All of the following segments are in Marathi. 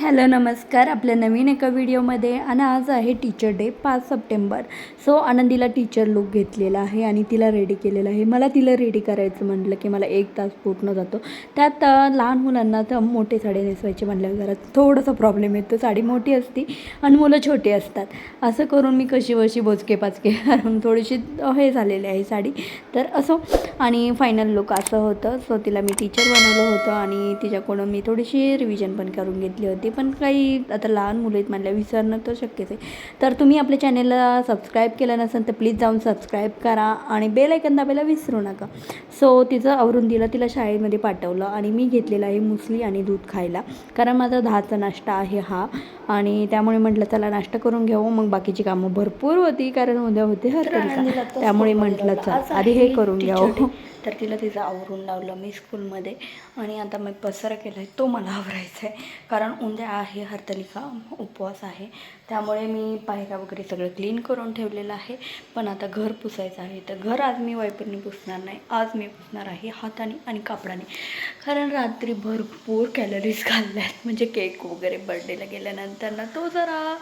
हॅलो नमस्कार. आपल्या नवीन एका व्हिडिओमध्ये आणि आज आहे टीचर डे पाच सप्टेंबर. सो आनंदीला टीचर लुक घेतलेला आहे आणि तिला रेडी केलेलं आहे. मला तिला रेडी करायचं म्हटलं की मला एक तास पूर्ण जातो. त्यात लहान मुलांना तर मोठे साडी नेसवायचे म्हटलं जरा थोडासा प्रॉब्लेम येतो. साडी मोठी असती आणि मुलं छोटी असतात. असं करून मी कशी वशी बोचके पाचके करून थोडीशी हे झालेली आहे साडी. तर असो. आणि फायनल लुक असं होतं. सो तिला मी टीचर बनवलं होतं आणि तिच्याकडून मी थोडीशी रिव्हिजन पण करून घेतली होती. पण काही आता लहान मुलं आहेत म्हणल्या विसरणं तर शक्यच आहे. तर तुम्ही आपल्या चॅनेलला सबस्क्राईब केलं नसेल तर प्लीज जाऊन सबस्क्राईब करा आणि बेल ऐकन दाबायला विसरू नका. सो तिचं आवरून दिलं तिला शाळेमध्ये पाठवलं आणि मी घेतलेलं आहे मुसली आणि दूध खायला. कारण माझा दहाचा नाश्ता आहे हा आणि त्यामुळे म्हटलं चला नाश्ता करून घेऊ. मग बाकीची कामं भरपूर होती कारण उद्या होते त्यामुळे म्हटलं चल आधी हे करून घ्यावं तर तिला तिचं आवरून लावलं मी स्कूलमध्ये आणि आता मी पसारा केला आहे तो मला आवरायचा आहे कारण उद्या आहे हरतालिका उपवास आहे. त्यामुळे मी पायऱ्या वगैरे सगळं क्लीन करून ठेवलेलं आहे. पण आता घर पुसायचं आहे. तर घर आज मी वायपरनी पुसणार नाही. आज मी पुसणार आहे हाताने आणि कापडाने. कारण रात्री भरपूर कॅलरीज खाल्ल्यात. म्हणजे केक वगैरे बर्थडेला गेल्यानंतर ना तो जरा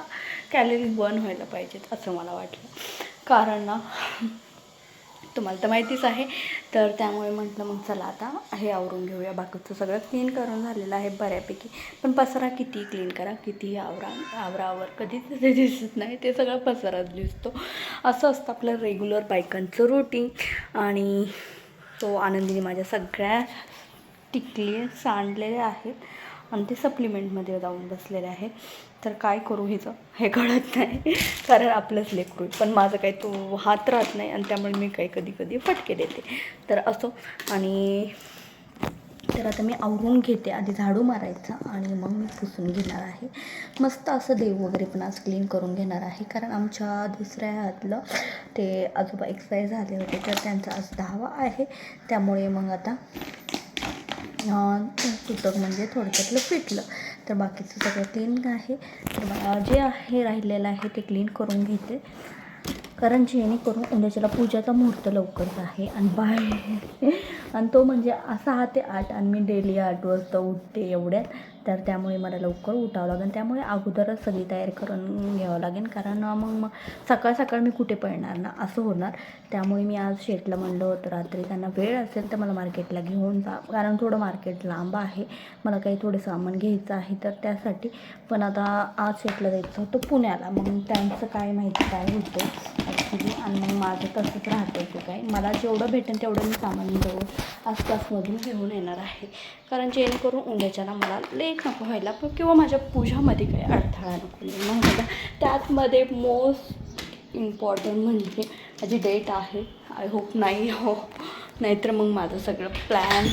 कॅलरीज बर्न व्हायला पाहिजेत असं मला वाटलं. कारण ना तुम्हाला तर माहितीच आहे. तर त्यामुळे म्हटलं मग चला आता हे आवरून घेऊया. बाकीचं सगळं क्लीन करून झालेलं आहे बऱ्यापैकी. पण पसारा किती क्लीन करा कितीही आवरा आवरावर कधीच ते दिसत नाही. ते सगळं पसाराच दिसतो. असं असतं आपलं रेग्युलर बायकांचं रुटीन आणि तो आनंदीने माझ्या सगळ्या टिकली सांडलेले आहेत. आणि ते सप्लिमेंटमध्ये जाऊन बसलेले आहे. तर काय करू हिचं? हे कळत नाही. कारण आपलंच लेकरू पण माझं काही तो हात राहत नाही आणि त्यामुळे मी काही कधी कधी फटके देते. तर असो. आणि तर आता मी आवरून घेते. आधी झाडू मारायचा आणि मग मी पुसून घेणार आहे. मस्त असं देव वगैरे पण आज क्लीन करून घेणार आहे. कारण आमच्या दुसऱ्या हातलं ते आजोबा एक्सपायर झाले होते. तर त्यांचा आज दहावा आहे. त्यामुळे मग आता तुटक म्हणजे थोडक्यातलं फिटलं. तर बाकीचं सगळं क्लीन आहे. तर जे आहे राहिलेलं आहे ते क्लीन करून घेते. कारण जेणेकरून उद्याच्याला पूजाचा मुहूर्त लवकरच आहे आणि बाहेर आणि तो म्हणजे असा हा ते आठ आणि मी डेली आठ वाजता उठते एवढ्यात. तर त्यामुळे मला लवकर उठावं लागेल. त्यामुळे अगोदरच सगळी तयारी करून घ्यावं लागेल. कारण मग मग सकाळ सकाळ मी कुठे पळणार ना? असं होणार. त्यामुळे मी आज शेटला म्हणलं होतं रात्री त्यांना वेळ असेल तर मला मार्केटला घेऊन जा. कारण थोडं मार्केट लांब आहे. मला काही थोडं सामान घ्यायचं आहे तर त्यासाठी. पण आता आज शेटला जायचं होतं पुण्याला. मग त्यांचं काय माहिती काय होतं. ॲक्च्युली आणि मग माझं तसंच राहतं की काय मला जेवढं भेटेल तेवढं मी सामान जवळ आसपासमधून घेऊन येणार आहे. कारण जेणेकरून उद्याच्याला मला लेट नको व्हायला पण किंवा माझ्या पूजामध्ये काही अडथळा नको निर्माण व्हायला त्यातमध्ये मोस्ट इम्पॉर्टंट म्हणजे माझी डेट आहे. आय होप नाही हो नाहीतर मग माझं सगळं प्लॅन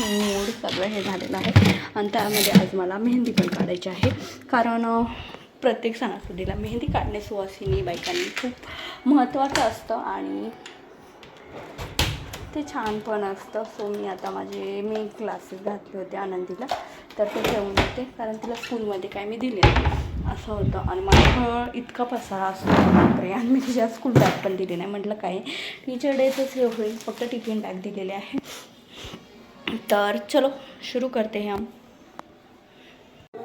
मूड सगळं हे झालेलं आहे. आणि त्यामध्ये आज मला मेहंदी पण काढायची आहे. कारण प्रत्येक सणासुदीला मेहंदी काढणे सुवासिनी बायकांनी खूप महत्त्वाचं असतं आणि ते छान पण असतं. सो मी आता माझे मी क्लासेस घातले होते आनंदीला. तर ते ठेवून देते कारण तिला स्कूलमध्ये काय मी दिले असं होतं. आणि माझं इतका पसारा असतो बापरे आणि मी तिच्या स्कूल बॅग पण दिली नाही. म्हटलं काय टीचर डेचंच हे होईल. फक्त टिफिन बॅग दिलेले आहे. तर चलो सुरू करते हम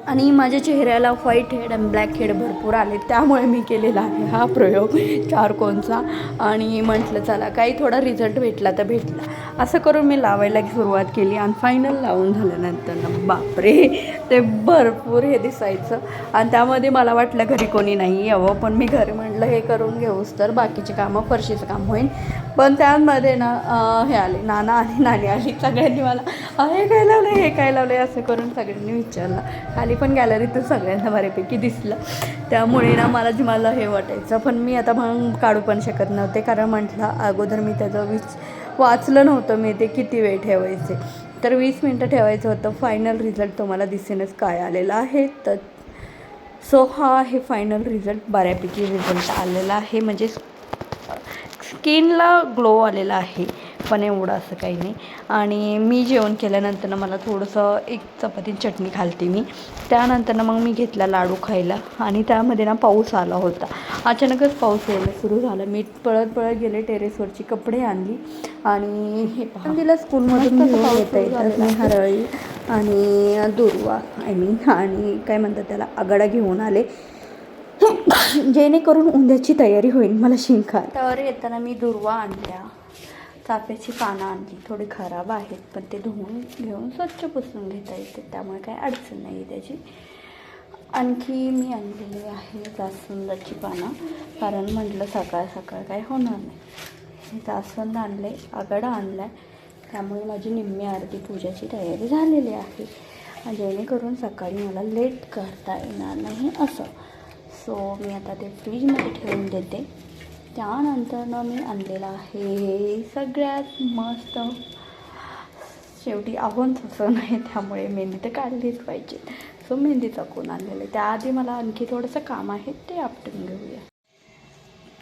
आणि माझ्या चेहऱ्याला व्हाईट हेड आणि ब्लॅक हेड भरपूर आले त्यामुळे मी केलेला आहे हा प्रयोग चारकोनचा आणि म्हटलं चला काही थोडा रिझल्ट भेटला तर भेटला. असं करून मी लावायला सुरुवात केली आणि फायनल लावून झाल्यानंतर बापरे! ते भरपूर हे दिसायचं. आणि त्यामध्ये मला वाटलं घरी कोणी नाही यावं पण मी घरी म्हटलं हे करून घेऊस तर बाकीची कामं फरशीचं काम होईल पण त्यामध्ये ना हे आले नाना आणि नाणी आली सगळ्यांनी मला हे काय लावलं हे काय लावलं असं करून सगळ्यांनी विचारलं. खाली पण गॅलरीतून सगळ्यांना बऱ्यापैकी दिसलं. त्यामुळे ना मला मला हे वाटायचं. पण मी आता मग काढू पण शकत नव्हते कारण म्हटलं अगोदर मी त्याचं विच वाचलं नव्हतं मी ते किती वेळ ठेवायचे. तर वीस मिनटं ठेवायचं होतं. फायनल रिझल्ट तुम्हाला दिसेनच काय आलेला आहे. तर सो हा आहे फायनल रिझल्ट बऱ्यापैकी रिझल्ट आलेला आहे. म्हणजे स्किनला ग्लो आलेला आहे. पण एवढं असं काही नाही. आणि मी जेवण केल्यानंतर ना मला थोडंसं एक चपाती चटणी खालते मी. त्यानंतर ना मग मी घेतला लाडू खायला आणि त्यामध्ये ना पाऊस आला होता. अचानकच पाऊस यायला सुरू झाला. मी पळत पळत गेले टेरेसवरची कपडे आणली आणि हे पहा. तिला स्कूलमधून येता येतात मी हरळी आणि दुर्वा आय मीन आणि काय म्हणतात त्याला आगाडा घेऊन आले. जेणेकरून उंद्याची तयारी होईल. मला शिंका तर येताना मी दुर्वा आणल्या. चाफ्याची पानं आणली. थोडी खराब आहेत पण ते धुवून घेऊन स्वच्छ पुसून घेता येते. त्यामुळे काही अडचण नाही आहे त्याची. आणखी मी आणलेली आहे जास्वंदाची पानं कारण म्हटलं सकाळ सकाळ काय होणार नाही. हे जास्वंद आणले आगाडा आणला आहे त्यामुळे माझी निम्मी आरती पूजाची तयारी झालेली आहे. जेणेकरून सकाळी मला लेट करता येणार नाही असं. सो मी आता ते फ्रीजमध्ये ठेवून देते. त्यानंतरनं मी आणलेलं आहे सगळ्यात मस्त. शेवटी आव्हान असं नाही त्यामुळे मेहंदी तर काढलीच पाहिजे. सो मेहंदीचा कोण आणलेलं आहे? त्याआधी मला आणखी थोडंसं काम आहे ते आपटून घेऊया.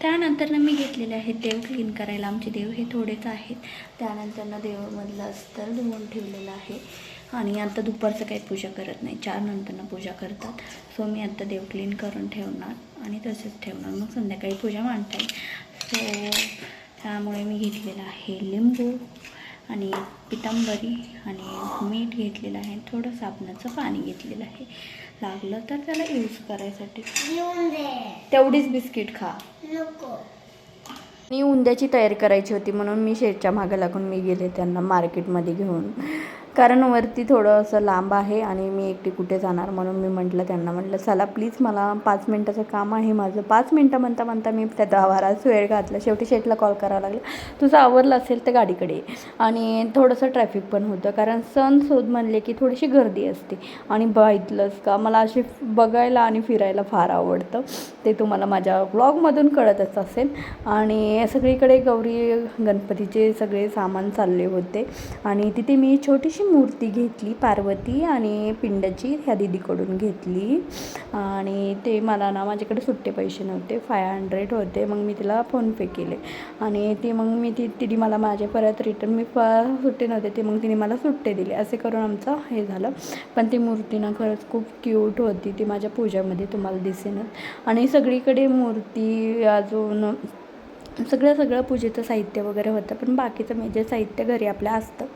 त्यानंतरनं मी घेतलेले आहेत देव क्लीन करायला. आमचे देव हे थोडेच आहेत. त्यानंतरनं देवामधलं अस्तर धुवून ठेवलेलं आहे. आणि आता दुपारचं काही पूजा करत नाही. चार नंतरनं पूजा करतात. सो मी आता देव क्लीन करून ठेवणार आणि तसेच ठेवणार. मग संध्याकाळी पूजा मांडता येईल सो त्यामुळे मी घेतलेलं आहे लिंबू आणि पितांबरी आणि मीठ घेतलेलं आहे. थोडं साबणाचं पाणी घेतलेलं आहे. लागलं तर त्याला यूज करायसाठी. तेवढीच बिस्किट खा. मी उंद्याची तयारी करायची होती म्हणून मी शेटच्या मागे लागून मी गेले त्यांना मार्केटमध्ये घेऊन. कारण वरती थोडं असं लांब आहे आणि मी एकटी कुठे जाणार म्हणून मी म्हटलं त्यांना म्हटलं चला प्लीज मला पाच मिनटाचं काम आहे माझं. पाच मिनटं म्हणता म्हणता मी त्या दहावाराच वेळ घातला. शेवटी शेटला कॉल करावा लागला. तुझं आवरलं असेल तर गाडीकडे ये. आणि थोडंसं ट्रॅफिक पण होतं कारण सण शोध म्हणले की थोडीशी गर्दी असते. आणि बघितलंच का? मला असे बघायला आणि फिरायला फार आवडतं. ते तुम्हाला माझ्या ब्लॉगमधून कळतच असेल. आणि सगळीकडे गौरी गणपतीचे सगळे सामान चालले होते. आणि तिथे मी छोटीशी मूर्ती घेतली पार्वती आणि पिंडाची ह्या दिदीकडून घेतली. आणि ते मला ना माझ्याकडे सुट्टे पैसे नव्हते फाय हंड्रेड होते. मग मी तिला फोनपे केले. आणि ती मग मी ती तिने मला माझे परत रिटर्न मी प सुट्टे नव्हते ते मग तिने मला सुट्टे दिले. असे करून आमचं हे झालं. पण ती मूर्ती ना खरंच खूप क्यूट होती. ती माझ्या पूजामध्ये तुम्हाला दिसेनच. आणि सगळीकडे मूर्ती अजून सगळं सगळं पूजेचं साहित्य वगैरे होतं पण बाकीचं मेजर साहित्य घरी आपल्या असतं.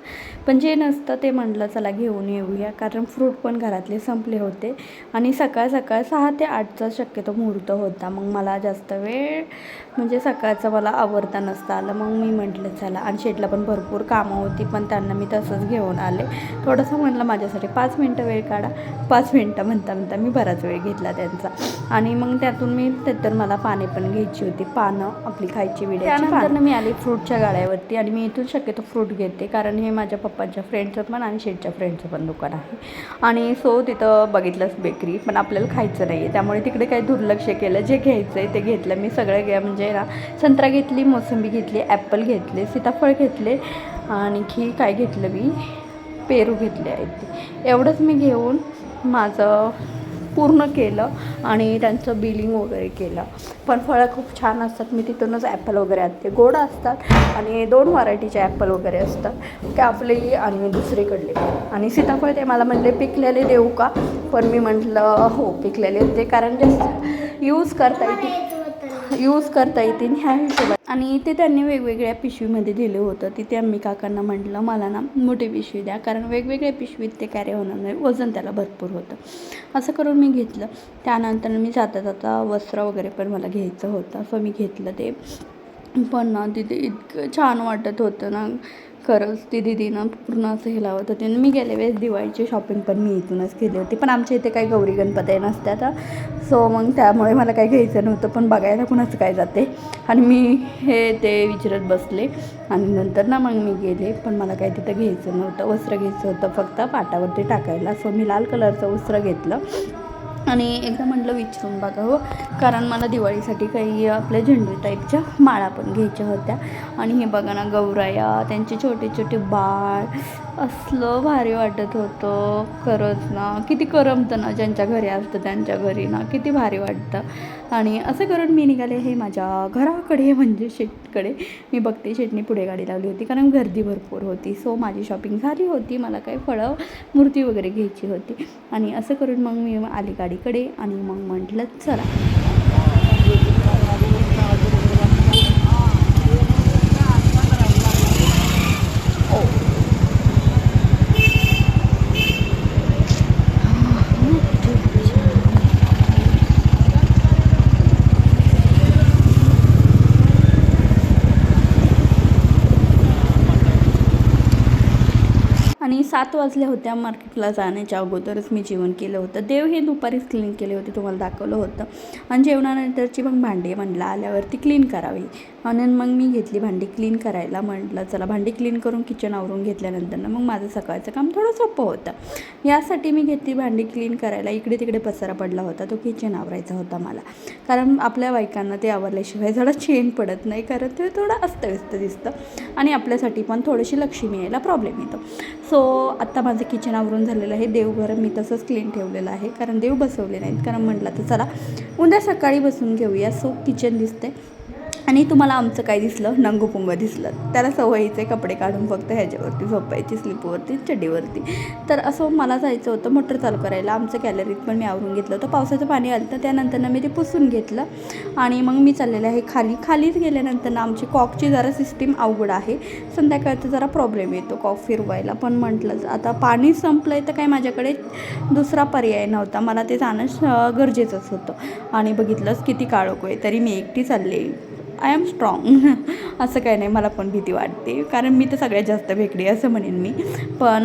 पण जे नसतं ते म्हटलं चला घेऊन येऊया कारण फ्रूट पण घरातले संपले होते. आणि सकाळ सकाळ सहा ते आठचा शक्यतो मुहूर्त होता. मग मला जास्त वेळ म्हणजे सकाळचं मला आवरता नसतं आलं. मग मी म्हटलं चला. आणि शेटला पण भरपूर कामं होती पण त्यांना मी तसंच घेऊन आले. थोडंसं म्हटलं माझ्यासाठी पाच मिनटं वेळ काढा. पाच मिनटं म्हणता म्हणता मी बराच वेळ घेतला त्यांचा. आणि मग त्यातून मी त्यातून मला पाने पण घ्यायची होती. पानं आपली खायची विड्याची त्यानंतर मी आली फ्रूटच्या गाड्यावरती आणि मी इथून शक्यतो फ्रूट घेते कारण हे माझ्या पप्पांच्या फ्रेंडचं पण आणि शेटच्या फ्रेंडचं पण दुकान आहे. आणि सो तिथं बघितलंच बेकरी पण आपल्याला खायचं नाही आहे त्यामुळे तिकडे काही दुर्लक्ष केलं जे घ्यायचं आहे ते घेतलं. मी सगळं घ्या म्हणजे ना संत्रा घेतली मोसंबी घेतली ॲपल घेतले सीताफळ घेतले आणखी काय घेतलं मी? पेरू घेतले आहेत. ते एवढंच मी घेऊन माझं पूर्ण केलं आणि त्यांचं बिलिंग वगैरे केलं. पण फळं खूप छान असतात. मी तिथूनच ॲपल वगैरे आणते. गोड असतात आणि दोन व्हरायटीचे ॲपल वगैरे असतात. ते आपले आणि दुसरीकडले. आणि सीताफळ ते मला म्हणले पिकलेले देऊ का? पण मी म्हटलं हो पिकलेले ते कारण जास्त यूज करता येते यूज करता येतील ह्या हिशोबात आणि ते त्यांनी वेगवेगळ्या पिशवीमध्ये दिलं होतं. तिथे आम्ही काकांना म्हटलं मला ना मोठी पिशवी द्या. कारण वेगवेगळ्या पिशवीत ते कॅरी होणार नाही. वजन त्याला भरपूर होतं. असं करून मी घेतलं. त्यानंतर मी जाता जाता वस्त्र वगैरे पण मला घ्यायचं होतं. सो मी घेतलं ते. पण ना तिथे इतकं छान वाटत होतं ना. खरंच ती दिदीनं पूर्ण असं हे लावत होते. आणि मी गेल्या वेळेस दिवाळीची शॉपिंग पण मी इथूनच केली होती. पण आमच्या इथे काही गौरी गणपती नसत्यात सो मग त्यामुळे मला काही घ्यायचं नव्हतं. पण बघायला कुणाचं काय जाते. आणि मी हे ते विचारत बसले. आणि नंतर ना मग मी गेले. पण मला काही तिथं घ्यायचं नव्हतं. वस्त्र घ्यायचं होतं फक्त पाटावरती टाकायला. सो मी लाल कलरचं वस्त्र घेतलं. आणि एकदा म्हटलं विचारून बघावं कारण मला दिवाळीसाठी काही आपल्या झेंडू टाईपच्या माळा पण घ्यायच्या होत्या. आणि हे बघा ना गौराया त्यांचे छोटे छोटे बाळ असलं भारी वाटत होतं. खरंच ना. किती करमतं ना ज्यांच्या घरी असतं त्यांच्या घरी ना. किती भारी वाटतं. आणि असं करून मी निघाले हे माझ्या घराकडे म्हणजे शेटकडे. मी बघते शेटनी पुढे गाडी लावली होती कारण गर्दी भरपूर होती. सो माझी शॉपिंग झाली होती. मला काही फळं मूर्ती वगैरे घ्यायची होती. आणि असं करून मग मी आली गाडीकडे आणि मग म्हटलं चला. सात वाजल्या होत्या मार्केटला जाण्याच्या अगोदरच मी जेवण केलं होतं. देव हे दुपारीच क्लीन केले होते तुम्हाला दाखवलं होतं. आणि जेवणानंतरची मग भांडी म्हणलं आल्यावरती क्लीन करावी. आणि मग मी घेतली भांडी क्लीन करायला म्हटलं चला भांडी क्लीन करून किचन आवरून घेतल्यानंतर मग माझं सकाळचं काम थोडं सोपं होतं. यासाठी मी घेतली भांडी क्लीन करायला. इकडे तिकडे पसारा पडला होता तो किचन आवरायचा होता मला. कारण आपल्या बायकांना ते आवरल्याशिवाय जरा चेन पडत नाही कारण ते थोडं अस्तव्यस्त दिसतं. आणि आपल्यासाठी पण थोडीशी लक्ष्मी यायला प्रॉब्लेम येतो. सो आत्ता माझं किचन आवरून झालेलं आहे. देवघर मी तसंच क्लीन ठेवलेलं आहे. कारण देव बसवले नाहीत. कारण म्हटलं तर चला उद्या सकाळी बसून घेऊया. सो किचन दिसते आणि तुम्हाला आमचं काय दिसलं? नंगुपुंग दिसलं. त्याला सवयीचे कपडे काढून फक्त ह्याच्यावरती झोपायची स्लीपवरती चड्डीवरती. तर असं मला जायचं होतं मोटर चालू करायला. आमचं गॅलरीत पण मी आवरून घेतलं होतं. पावसाचं पाणी आलं तर त्यानंतरनं मी ते पुसून घेतलं. आणि मग मी चाललेलं आहे खाली. खालीच गेल्यानंतर ना आमची कॉकची जरा सिस्टीम अवघड आहे. संध्याकाळचा जरा प्रॉब्लेम येतो कॉक फिरवायला. पण म्हटलं आता पाणी संपलं आहे तर काही माझ्याकडे दुसरा पर्याय नव्हता. मला ते जाणं गरजेचंच होतं. आणि बघितलंच किती काळोख आहे. तरी मी एकटी चालले आय एम स्ट्रॉंग असं काही नाही मला पण भीती वाटते. कारण मी तर सगळ्यात जास्त भेकडी असं म्हणेन मी. पण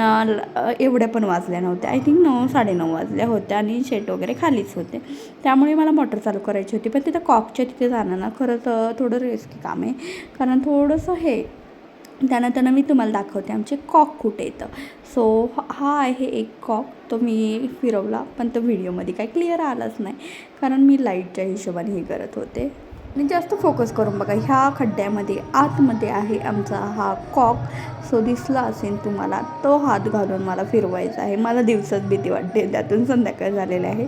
एवढ्या पण वाजल्या नव्हत्या. आय थिंक नऊ साडेनऊ वाजल्या होत्या आणि शेट वगैरे खालीच होते. त्यामुळे मला मोटर चालू करायची होती. पण तिथं कॉकच्या तिथे जाणं ना खरंच थोडं रिस्की काम आहे. कारण थोडंसं हे त्यानंतर मी तुम्हाला दाखवते आमचे कॉक कुठे येतं सो हा आहे एक कॉक तो मी फिरवला. पण तो व्हिडिओमध्ये काय क्लिअर आलाच नाही. कारण मी लाईटच्या हिशोबाने हे करत होते. आणि जास्त फोकस करून बघा ह्या खड्ड्यामध्ये आतमध्ये आहे आमचा हा कॉक सो दिसला असेल तुम्हाला तो हात घालून मला फिरवायचा आहे. मला दिवसात भीती वाटते त्यातून संध्याकाळ झालेले आहे.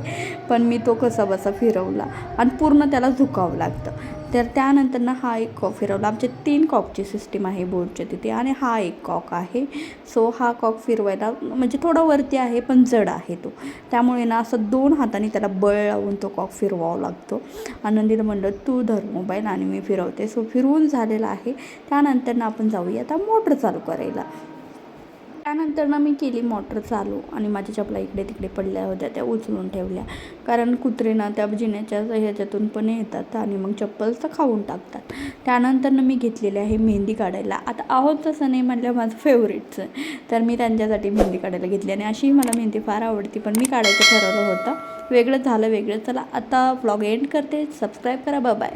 पण मी तो कसा बसा फिरवला आणि पूर्ण त्याला झुकावं लागतं. तर त्यानंतर ना हा एक कॉक फिरवला. आमचे तीन कॉकची सिस्टीम आहे बोर्डच्या तिथे आणि हा एक कॉक आहे. सो हा कॉक फिरवायला म्हणजे थोडा वरती आहे पण जड आहे तो. त्यामुळे ना असं दोन हाताने त्याला बळ लावून तो कॉक फिरवावा लागतो. आनंदीला म्हणलं तू धर मोबाईल आणि मी फिरवते. सो फिरवून झालेला आहे. त्यानंतर ना आपण जाऊया आता मोटर चालू करायला. त्यानंतर ना मी केली मोटर चालू आणि माझ्या चपला इकडे तिकडे पडल्या होत्या त्या उचलून ठेवल्या. कारण कुत्रे ना त्या जिन्याच्या ह्याच्यातून पण येतात आणि मग चप्पल तर खाऊन टाकतात. त्यानंतर ना मी घेतलेली आहे मेहंदी काढायला. आता आहोत तसं नाही म्हणलं माझं फेवरेटचं तर मी त्यांच्यासाठी मेहंदी काढायला घेतली आणि अशी मला मेहंदी फार आवडती. पण मी काढायचं ठरवलं होतं. वेगळं झालं वेगळं. चला आता व्लॉग एंड करते. सबस्क्राईब करा. बाय